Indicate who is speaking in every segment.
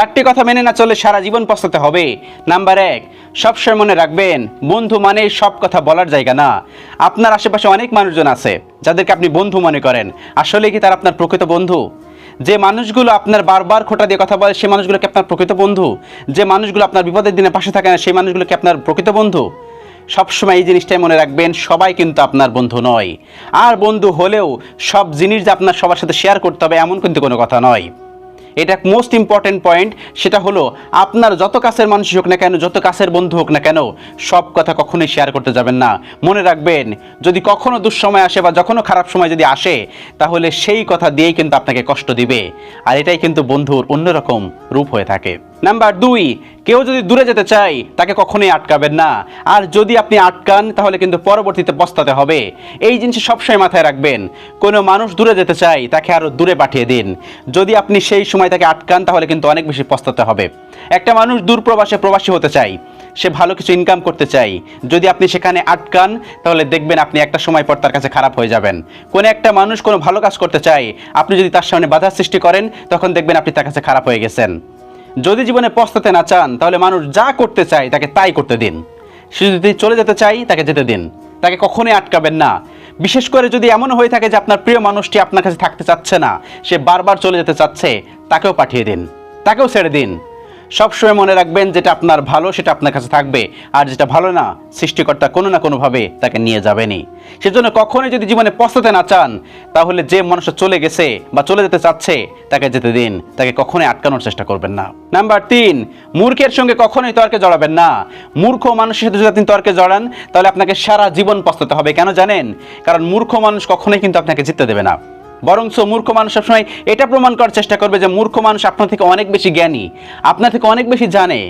Speaker 1: চারটি কথা মেনে না চলে সারা জীবন পস্তাতে হবে। নাম্বার এক, সবসময় মনে রাখবেন, বন্ধু মানে সব কথা বলার জায়গা না। আপনার আশেপাশে অনেক মানুষজন আছে, যাদেরকে আপনি বন্ধু মনে করেন। আসলে কি তারা আপনার প্রকৃত বন্ধু? যে মানুষগুলো আপনার বারবার খোটা দিয়ে কথা বলে সেই মানুষগুলোকে আপনার প্রকৃত বন্ধু? যে মানুষগুলো আপনার বিপদের দিনে পাশে থাকে না সেই মানুষগুলোকে আপনার প্রকৃত বন্ধু? সবসময় এই জিনিসটাই মনে রাখবেন, সবাই কিন্তু আপনার বন্ধু নয়। আর বন্ধু হলেও সব জিনিস যে আপনার সবার সাথে শেয়ার করতে হবে, এমন কিন্তু কোনো কথা নয়। এটা মোস্ট ইম্পর্টেন্ট পয়েন্ট সেটা হলো আপনার যত কাছের মানুষই হোক না কেন, যত কাছের বন্ধু হোক না কেন, সব কথা কখনোই শেয়ার করতে যাবেন না। মনে রাখবেন, যদি কখনো দুঃসময় আসে বা যখনও খারাপ সময় যদি আসে, তাহলে সেই কথা দিয়েই কিন্তু আপনাকে কষ্ট দিবে। আর এটাই কিন্তু বন্ধুর অন্যরকম রূপ হয়ে থাকে। নাম্বার দুই, কেউ যদি দূরে যেতে চায়, তাকে কখনোই আটকাবেন না। আর যদি আপনি আটকান, তাহলে কিন্তু পরবর্তীতে পস্তাতে হবে। এই জিনিস সবসময় মাথায় রাখবেন। কোনো মানুষ দূরে যেতে চায়, তাকে আরও দূরে পাঠিয়ে দিন। যদি আপনি সেই সময় তাকে আটকান, তাহলে কিন্তু অনেক বেশি পস্তাতে হবে। একটা মানুষ দূর প্রবাসে প্রবাসী হতে চায়, সে ভালো কিছু ইনকাম করতে চাই যদি আপনি সেখানে আটকান, তাহলে দেখবেন আপনি একটা সময় পর তার কাছে খারাপ হয়ে যাবেন। কোনো একটা মানুষ কোনো ভালো কাজ করতে চায়, আপনি যদি তার সামনে বাধা সৃষ্টি করেন, তখন দেখবেন আপনি তার কাছে খারাপ হয়ে গেছেন। যদি জীবনে পস্তাতে না চান, তাহলে মানুষ যা করতে চায় তাকে তাই করতে দিন। সে যদি চলে যেতে চাই তাকে যেতে দিন। তাকে কখনোই আটকাবেন না। বিশেষ করে যদি এমন হয়ে থাকে যে আপনার প্রিয় মানুষটি আপনার কাছে থাকতে চাচ্ছে না, সে বারবার চলে যেতে চাচ্ছে, তাকেও পাঠিয়ে দিন। তাকেও ছেড়ে দিন। সবসময় মনে রাখবেন যেটা আপনার ভালো, সেটা আপনার কাছে থাকবে। আর যেটা ভালো না, সৃষ্টিকর্তা কোনো না কোনোভাবে তাকে নিয়ে যাবেনি সেজন্য কখনোই যদি জীবনে পস্তাতে না চান, তাহলে যে মানুষটা চলে গেছে বা চলে যেতে চাচ্ছে, তাকে যেতে দিন। তাকে কখনোই আটকানোর চেষ্টা করবেন না। নাম্বার তিন, মূর্খের সঙ্গে কখনোই তর্কে জড়াবেন না। মূর্খ মানুষের সাথে যদি আপনি তর্কে জড়ান, তাহলে আপনাকে সারা জীবন পস্তাতে হবে। কেন জানেন? কারণ মূর্খ মানুষ কখনোই কিন্তু আপনাকে জিততে দেবে না। বরঞ্চ মূর্খ মানুষ সবসময় এটা প্রমাণ করার চেষ্টা করবে যে মূর্খ মানুষ আপনার থেকে অনেক বেশি জ্ঞানী, আপনার থেকে অনেক বেশি জানে,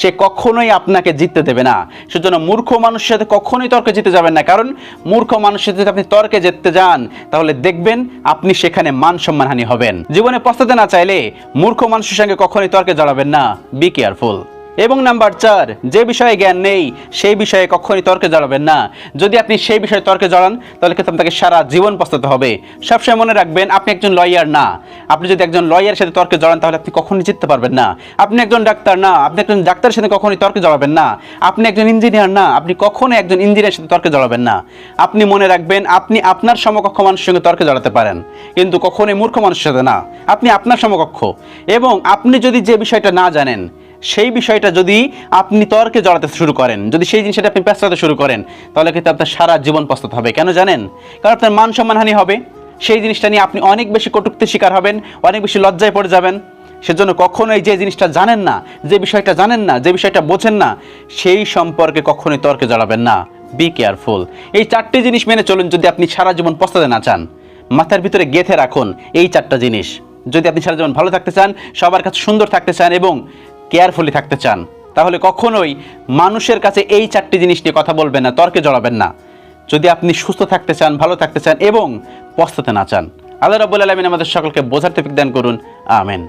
Speaker 1: সে কখনোই আপনাকে জিততে দেবে না। সেজন্য মূর্খ মানুষের সাথে কখনোই তর্কে জিতে যাবেন না। কারণ মূর্খ মানুষের সাথে যদি আপনি তর্কে জিততে যান, তাহলে দেখবেন আপনি সেখানে মান সম্মানহানি হবেন। জীবনে পস্তাতে না চাইলে মূর্খ মানুষের সঙ্গে কখনোই তর্কে জড়াবেন না। বি কেয়ারফুল এবং নাম্বার চার, যে বিষয়ে জ্ঞান নেই, সেই বিষয়ে কখনই তর্কে জড়াবেন না। যদি আপনি সেই বিষয়ে তর্কে জড়ান তাহলে কিন্তু আপনাকে সারা জীবন পস্তাতে হবে। সবসময় মনে রাখবেন, আপনি একজন লয়ার না। আপনি যদি একজন লয়ারের সাথে তর্কে জড়ান তাহলে আপনি কখনই জিততে পারবেন না। আপনি একজন ডাক্তার না, আপনি একজন ডাক্তারের সাথে কখনই তর্কে জড়াবেন না। আপনি একজন ইঞ্জিনিয়ার না, আপনি কখনোই একজন ইঞ্জিনিয়ারের সাথে তর্কে জড়াবেন না। আপনি মনে রাখবেন, আপনি আপনার সমকক্ষ মানুষের সঙ্গে তর্কে জড়াতে পারেন। কিন্তু কখনোই মূর্খ মানুষের সাথে না। আপনি আপনার সমকক্ষ। এবং আপনি যদি যে বিষয়টা না জানেন সেই বিষয়টা যদি আপনি তর্কে জড়াতে শুরু করেন, যদি সেই জিনিসটা আপনি পেঁচাতে শুরু করেন, তাহলে কিন্তু আপনার সারা জীবন প্রস্তুত হবে। কেন জানেন? কারণ আপনার মান সম্মানহানি হবে। সেই জিনিসটা নিয়ে আপনি অনেক বেশি কটুক্তির শিকার হবেন, অনেক বেশি লজ্জায় পড়ে যাবেন। সেজন্য কখনোই যে জিনিসটা জানেন না, যে বিষয়টা জানেন না, যে বিষয়টা বোঝেন না, সেই সম্পর্কে কখনোই তর্কে জড়াবেন না। বি কেয়ারফুল এই চারটি জিনিস মেনে চলুন যদি আপনি সারা জীবন পস্তাতে না চান। মাথার ভিতরে গেঁথে রাখুন এই চারটা জিনিস। যদি আপনি সারা জীবন ভালো থাকতে চান, সবার কাছে সুন্দর থাকতে চান এবং কেয়ারফুলি থাকতে চান, তাহলে কখনোই মানুষের কাছে এই চারটি জিনিস নিয়ে কথা বলবেন না, তর্কে জড়াবেন না। যদি আপনি সুস্থ থাকতে চান, ভালো থাকতে চান এবং পস্তাতে না চান, আল্লাহ রাবুল আলমিন আমাদের সকলকে বোঝার তৌফিক দান করুন, আমেন।